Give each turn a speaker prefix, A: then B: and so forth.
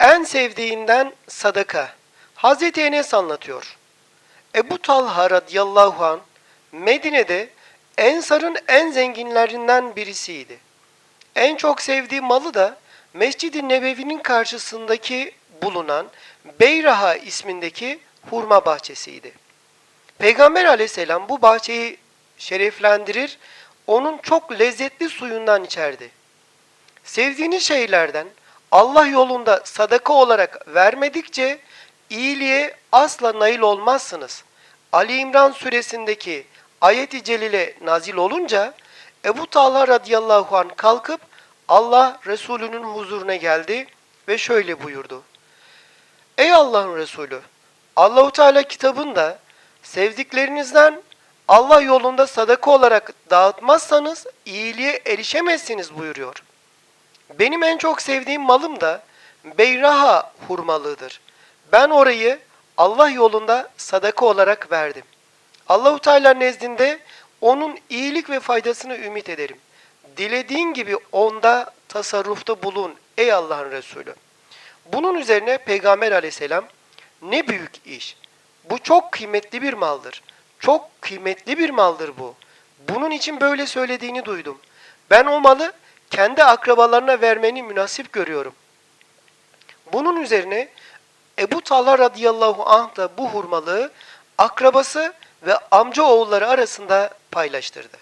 A: En sevdiğinden sadaka. Hazreti Enes anlatıyor. Ebu Talha radıyallahu an Medine'de Ensar'ın en zenginlerinden birisiydi. En çok sevdiği malı da Mescid-i Nebevi'nin karşısındaki bulunan Beyraha ismindeki hurma bahçesiydi. Peygamber aleyhisselam bu bahçeyi şereflendirir, onun çok lezzetli suyundan içerdi. Sevdiğiniz şeylerden Allah yolunda sadaka olarak vermedikçe iyiliğe asla nail olmazsınız. Ali İmran suresindeki ayet-i celile nazil olunca Ebu Talha radıyallahu anh kalkıp Allah Resulü'nün huzuruna geldi ve şöyle buyurdu. Ey Allah'ın Resulü! Allahu Teala kitabında sevdiklerinizden Allah yolunda sadaka olarak dağıtmazsanız iyiliğe erişemezsiniz buyuruyor. Benim en çok sevdiğim malım da Beyraha hurmalığıdır. Ben orayı Allah yolunda sadaka olarak verdim. Allahu Teala nezdinde onun iyilik ve faydasını ümit ederim. Dilediğin gibi onda tasarrufta bulun ey Allah'ın Resulü. Bunun üzerine Peygamber aleyhisselam ne büyük iş. Bu çok kıymetli bir maldır. Çok kıymetli bir maldır bu. Bunun için böyle söylediğini duydum. Ben o malı kendi akrabalarına vermeni münasip görüyorum. Bunun üzerine Ebu Talha radıyallahu anh da bu hurmalığı akrabası ve amca oğulları arasında paylaştırdı.